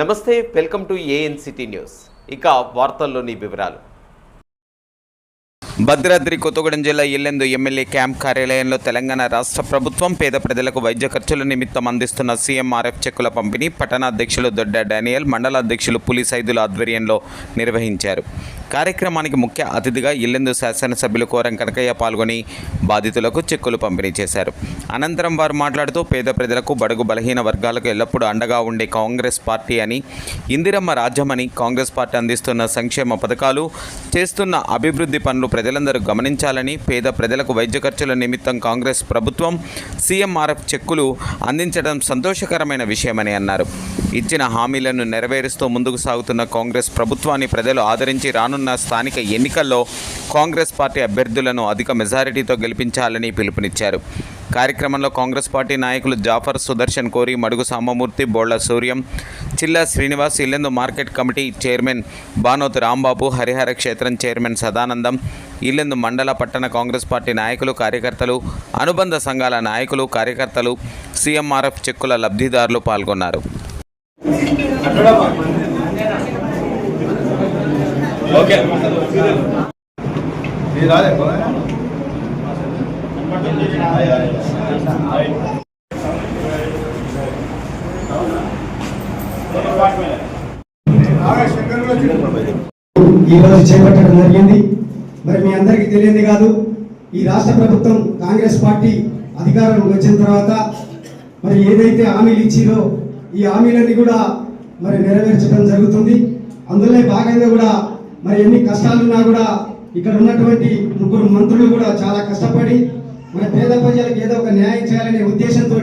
నమస్తే welcome to AN city news. ఇక వార్తల్లోని వివరాలు. భద్రాద్రి కొత్తగూడెం జిల్లా ఇల్లెందు ఎమ్మెల్యే క్యాంప్ కార్యాలయంలో తెలంగాణ రాష్ట్ర ప్రభుత్వం పేద ప్రజలకు వైద్య ఖర్చుల నిమిత్తం అందిస్తున్న సీఎంఆర్ఎఫ్ చెక్కుల పంపిణీ పట్టణ అధ్యక్షులు దొడ్డ డానియల్ మండల అధ్యక్షులు పులి సైదుల ఆధ్వర్యంలో నిర్వహించారు. కార్యక్రమానికి ముఖ్య అతిథిగా ఇల్లెందు శాసనసభ్యులు కోరం కనకయ్య పాల్గొని బాధితులకు చెక్కులు పంపిణీ చేశారు. అనంతరం వారు మాట్లాడుతూ పేద ప్రజలకు బడుగు బలహీన వర్గాలకు ఎల్లప్పుడూ అండగా ఉండే కాంగ్రెస్ పార్టీ అని ఇందిరమ్మ రాజ్యమని కాంగ్రెస్ పార్టీ అందిస్తున్న సంక్షేమ పథకాలు చేస్తున్న అభివృద్ధి పనులు ప్రజలందరూ గమనించాలని పేద ప్రజలకు వైద్య ఖర్చుల నిమిత్తం కాంగ్రెస్ ప్రభుత్వం సీఎంఆర్ఎఫ్ చెక్కులు అందించడం సంతోషకరమైన విషయమని అన్నారు. ఇచ్చిన హామీలను నెరవేరుస్తూ ముందుకు సాగుతున్న కాంగ్రెస్ ప్రభుత్వాన్ని ప్రజలు ఆదరించి రానున్న స్థానిక ఎన్నికల్లో కాంగ్రెస్ పార్టీ అభ్యర్థులను అధిక మెజారిటీతో గెలిపించాలని పిలుపునిచ్చారు. కార్యక్రమంలో కాంగ్రెస్ పార్టీ నాయకులు Jafar Sudarshan Kori Madugu Sambamurthy Bolla Suryam Chilla Srinivas Yellandu market committee chairman Banoth Rambabu Harihara క్షేత్రం చైర్మన్ సదానందం ఇల్లెందు మండల పట్టణ కాంగ్రెస్ పార్టీ నాయకులు కార్యకర్తలు అనుబంధ సంఘాల నాయకులు కార్యకర్తలు సీఎంఆర్ఎఫ్ చెక్కుల లబ్ధిదారులు పాల్గొన్నారు. ఈ రోజు చేపట్టడం జరిగింది. మరి మీ అందరికీ తెలియంది కాదు ఈ రాష్ట్ర ప్రభుత్వం కాంగ్రెస్ పార్టీ అధికారంలోకి వచ్చిన తర్వాత మరి ఏదైతే హామీలు ఇచ్చిరో ఈ హామీలన్నీ కూడా మరి నెరవేర్చడం జరుగుతుంది. అందులో భాగంగా కూడా మరి ఎన్ని కష్టాలున్నా కూడా ఇక్కడ ఉన్నటువంటి ముగ్గురు మంత్రులు కూడా చాలా కష్టపడి మరి పేద ప్రజలకు ఏదో ఒక న్యాయం చేయాలనే ఉద్దేశంతో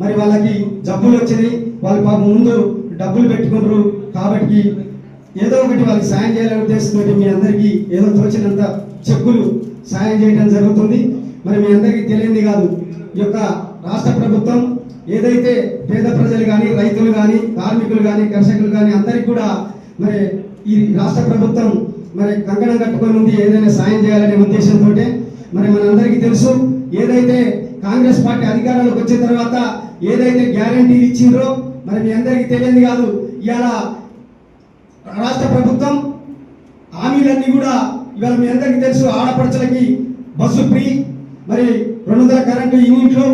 మరి వాళ్ళకి జబ్బులు వచ్చినాయి. వాళ్ళు పాపం ముందు డబ్బులు పెట్టుకుంటారు కాబట్టి ఏదో ఒకటి వాళ్ళకి సాయం చేయాలనే ఉద్దేశంతో మీ అందరికీ ఏదో తోచినంత చెక్కులు సాయం చేయడం జరుగుతుంది. మరి మీ అందరికీ తెలియంది కాదు ఈ యొక్క రాష్ట్ర ప్రభుత్వం ఏదైతే పేద ప్రజలు కానీ రైతులు కానీ కార్మికులు కానీ కర్షకులు కానీ అందరికీ కూడా మరి ఈ రాష్ట్ర ప్రభుత్వం మరి కంకణం కట్టుకొని ఉంది ఏదైనా సాయం చేయాలనే ఉద్దేశంతో మరి మనందరికీ తెలుసు ఏదైతే కాంగ్రెస్ పార్టీ అధికారంలోకి వచ్చిన తర్వాత ఏదైతే గ్యారంటీలు ఇచ్చిండ్రో మరి మీ అందరికీ తెలియదు కాదు ఇవాళ రాష్ట్ర ప్రభుత్వం హామీలన్నీ కూడా ఇవాళ మీ అందరికీ తెలుసు ఆడపడుచులకి బస్సు ఫ్రీ మరి రెండు వందల కరెంటు యూనిట్లు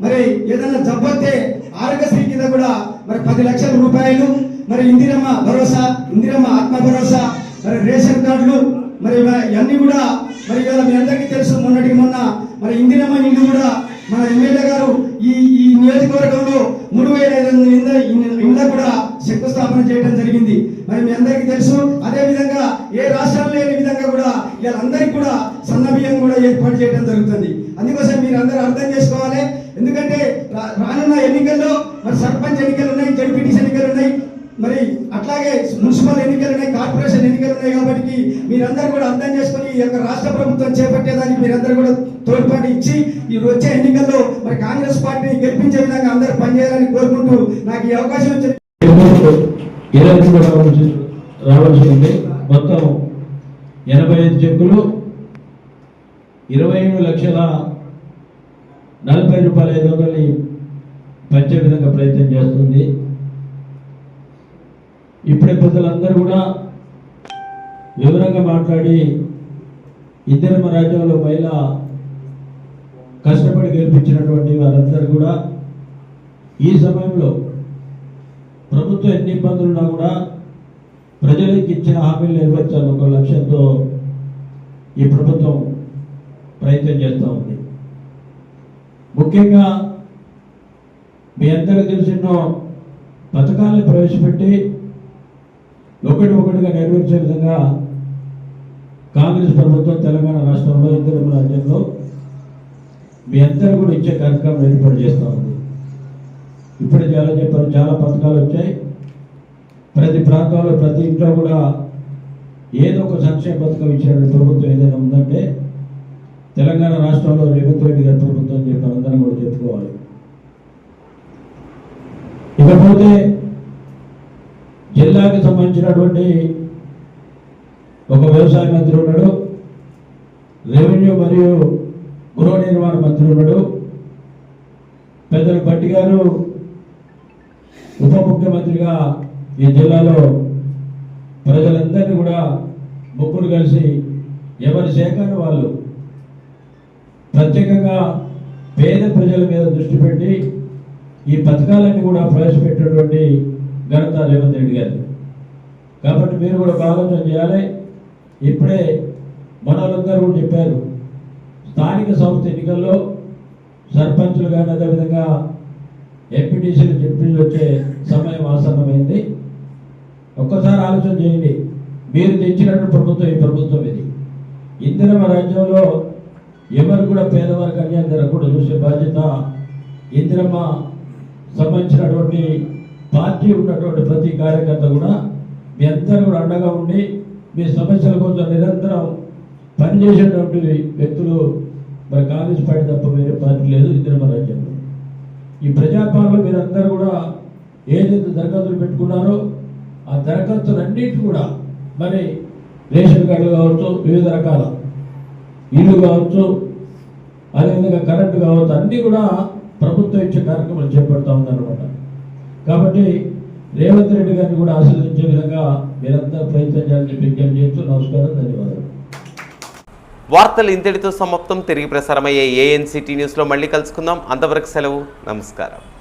మరి ఏదైనా జబ్బొస్తే ఆరోగ్యశ్రీ కింద కూడా మరి పది లక్షల రూపాయలు మరి ఇందిరమ్మ భరోసా ఇందిరమ్మ ఆత్మ భరోసా మరి రేషన్ కార్డులు మరి ఇవన్నీ కూడా మరి ఇవాళ మీ అందరికీ తెలుసు మొన్నటి మొన్న మరి ఇందిరమ్మ ఇల్లు కూడా మన ఎమ్మెల్యే గారు ఈ ఈ నియోజకవర్గంలో మూడు వేల ఐదు వందల ఇండ్ల కూడా శంకుస్థాపన చేయడం జరిగింది. మరి మీ అందరికీ తెలుసు అదే విధంగా ఏ రాష్ట్రంలో లేని విధంగా కూడా వీళ్ళందరికీ కూడా సన్నబియ్యం కూడా ఏర్పాటు చేయడం జరుగుతుంది. అందుకోసం మీరు అందరూ అర్థం చేసుకోవాలి. ఎందుకంటే రా- రానున్న ఎన్నికల్లో మరి సర్పంచ్ ఎన్నికలు ఉన్నాయి జడ్పీటీసీ ఎన్నికలు ఉన్నాయి మరి అట్లాగే మున్సిపల్ ఎన్నికలు ఉన్నాయి కార్పొరేషన్ ఎన్నికలు ఉన్నాయి కాబట్టి మీరందరూ కూడా అర్థం చేసుకొని ఈ యొక్క రాష్ట్ర ప్రభుత్వం చేపట్టేదానికి మీరందరూ కూడా తోడ్పాటు ఇచ్చి ఈ వచ్చే ఎన్నికల్లో మరి కాంగ్రెస్ పార్టీని గెలిపించే విధంగా అందరూ పనిచేయాలని కోరుకుంటూ నాకు ఈ అవకాశం వచ్చింది రావాల్సి ఉంది మొత్తం ఎనభై ఐదు చెక్కులు ఇరవై ఏడు లక్షల నలభై రూపాయల ఐదు వందలని పంచే విధంగా ప్రయత్నం చేస్తుంది. ఇప్పుడే పెద్దలందరూ కూడా వివరంగా మాట్లాడి ఇద్దరు రాజ్యంలో మహిళ కష్టపడి గెలిపించినటువంటి వారందరూ కూడా ఈ సమయంలో ప్రభుత్వం ఎన్ని ఇబ్బందులు ఉన్నా కూడా ప్రజలకు ఇచ్చిన హామీలు నెరవేర్చాలని ఒక లక్ష్యంతో ఈ ప్రభుత్వం ప్రయత్నం చేస్తూ ఉంది. ముఖ్యంగా మీ అందరికీ తెలిసిన పథకాలను ప్రవేశపెట్టి ఒకటి ఒకటిగా నెరవేర్చే విధంగా కాంగ్రెస్ ప్రభుత్వం తెలంగాణ రాష్ట్రంలో ఇద్దరు రాజ్యంలో మీ అందరూ కూడా ఇచ్చే కార్యక్రమం ఏర్పాటు చేస్తూ ఉంది. ఇప్పుడే చాలా చెప్పారు చాలా పథకాలు వచ్చాయి. ప్రతి ప్రాంతంలో ప్రతి ఇంట్లో కూడా ఏదో ఒక సంక్షేమ పథకం ఇచ్చిన ప్రభుత్వం ఏదైనా ఉందంటే తెలంగాణ రాష్ట్రంలో రేవంత్ రెడ్డి గారి ప్రభుత్వం చెప్పి అందరం కూడా చెప్పుకోవాలి. ఇకపోతే జిల్లాకి సంబంధించినటువంటి ఒక వ్యవసాయ మంత్రి ఉన్నాడు. రెవెన్యూ మరియు గృహ నిర్మాణ మంత్రి ఉన్నాడు. పెద్దలు భట్టి గారు ఉప ముఖ్యమంత్రిగా ఈ జిల్లాలో ప్రజలందరినీ కూడా ముగ్గురు కలిసి ఎవరి సేకరణ వాళ్ళు ప్రత్యేకంగా పేద ప్రజల మీద దృష్టి పెట్టి ఈ పథకాలన్నీ కూడా ప్రవేశపెట్టినటువంటి ఘనత రేవంత్ రెడ్డి గారు కాబట్టి మీరు కూడా ఆలోచన చేయాలి. ఇప్పుడే మనోళ్ళందరూ కూడా చెప్పారు స్థానిక సంస్థ ఎన్నికల్లో సర్పంచులు కానీ అదేవిధంగా ఎంపీటీసీలు జడ్పీలు వచ్చే సమయం ఆసన్నమైంది. ఒక్కసారి ఆలోచన చేయండి మీరు తెచ్చినట్టు ప్రభుత్వం ఈ ప్రభుత్వం ఇది. ఇందిరమ రాజ్యంలో ఎవరు కూడా పేదవారికి అన్యాయం జరగకుండా చూసే బాధ్యత ఇందిరమ్మ సంబంధించినటువంటి పార్టీ ఉన్నటువంటి ప్రతి కార్యకర్త కూడా మీ అందరూ కూడా అండగా ఉండి మీ సమస్యల కోసం నిరంతరం పనిచేసేటువంటి వ్యక్తులు మరి కాంగ్రెస్ పార్టీ తప్ప వేరే పార్టీ లేదు ఇందిరమ్మ రాజ్యంలో. ఈ ప్రజాపాలన మీరందరూ కూడా ఏదైతే దరఖాస్తులు పెట్టుకున్నారో ఆ దరఖాస్తులన్నిటి కూడా మరి రేషన్ కార్డులు కావచ్చు వివిధ రకాల ఇల్లు కావచ్చు అదేవిధంగా కరెంటు కావచ్చు అన్నీ కూడా ప్రభుత్వం ఇచ్చే కార్యక్రమాలు చేపడతా ఉందన్నమాట. కాబట్టి రేవంత్ రెడ్డి గారిని కూడా ఆశీర్వదించే విధంగా మీరందరూ ప్రయత్నం చేయాలని విజ్ఞప్తి చేస్తూ నమస్కారం ధన్యవాదాలు. వార్తలు ఇంతటితో సమాప్తం. తిరిగి ప్రసారమయ్యే ఏఎన్సిటీ న్యూస్లో మళ్ళీ కలుసుకుందాం. అంతవరకు సెలవు. నమస్కారం.